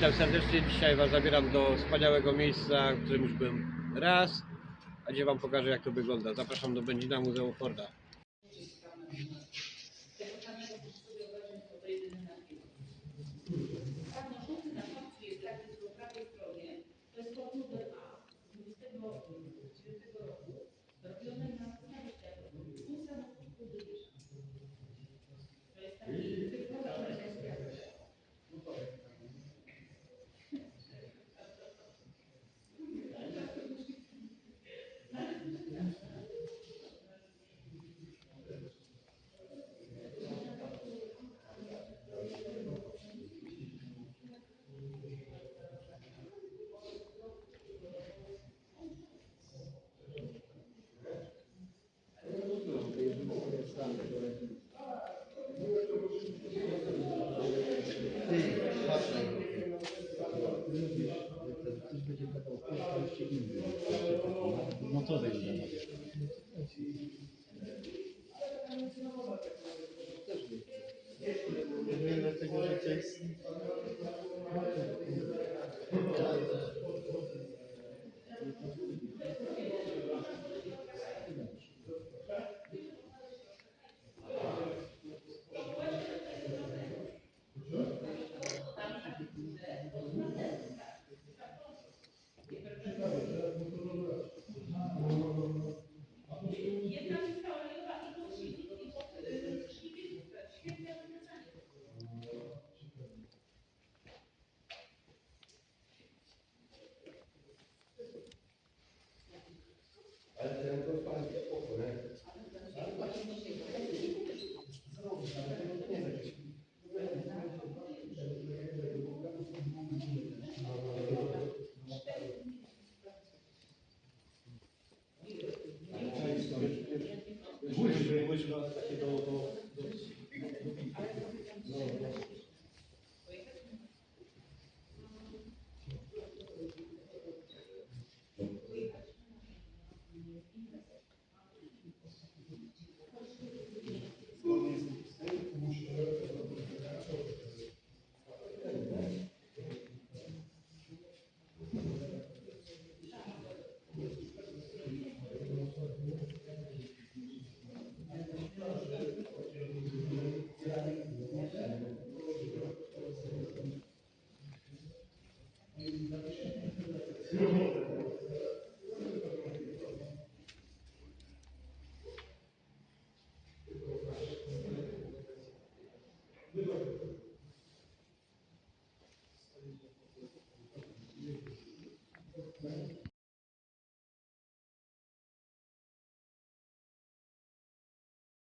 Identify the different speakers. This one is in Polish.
Speaker 1: Witam serdecznie. Dzisiaj Was zabieram do wspaniałego miejsca, w którym już byłem raz, a gdzie Wam pokażę jak to wygląda. Zapraszam do Będzina Muzeum Forda.
Speaker 2: Motory nie Dlatego, że to jest... Łyżwy, łyżwa takie do... do, Thank you.